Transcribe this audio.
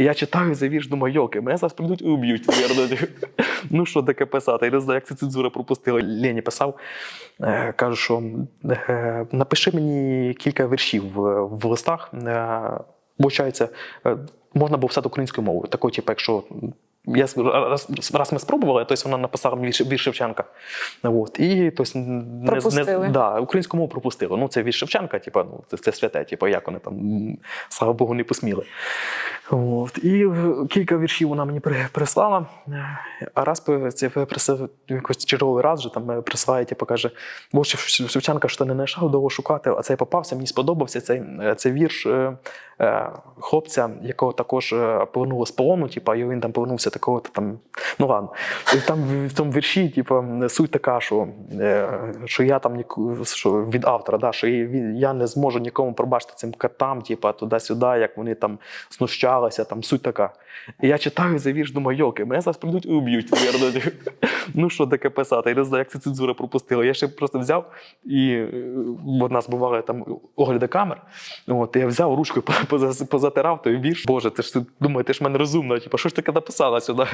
І я читаю цей вірш, думаю, йоки, мене зараз прийдуть і уб'ють. Ну що таке писати? Я не знаю, як це цензура пропустила. Лені писав, е, кажу, що е, напиши мені кілька віршів в, листах. Е, Виходить, можна було писати українською мовою. Такою, типу, якщо я раз, раз ми спробували, тобто вона написала мені вірш, вірш Шевченка. От, і тобто, не, не, да, українську мову пропустили. Ну, це вірш Шевченка, типу, ну, це, це святе, типу, як вони там, слава Богу, не посміли. От. І кілька віршів вона мені прислала. А раз це присив якось черговий раз вже там е, присилає, типу, каже: бо Шевченка що не знайшов довго шукати, а цей попався, мені сподобався цей, е, цей вірш е, хлопця, якого також е, повернули з полону, типу, і він там повернувся такого там. Ну ладно. І там в- тому вірші, типу, суть така, що, е, що я там що від автора, да, що я не зможу нікому пробачити цим котам, типу, туди-сюди, як вони там знущалися, там суть така. І я читаю цей вірш, думаю, йоки, мене зараз прийдуть і уб'ють. Ну що таке писати? Я не знаю, як це цензура пропустила. Я ще просто взяв і е, в нас бували там огляди камер. От, я взяв поза- позатирав той вірш. Боже, ти ж думаю, ти ж мене розумна. Типу, що ж таке написала сюди?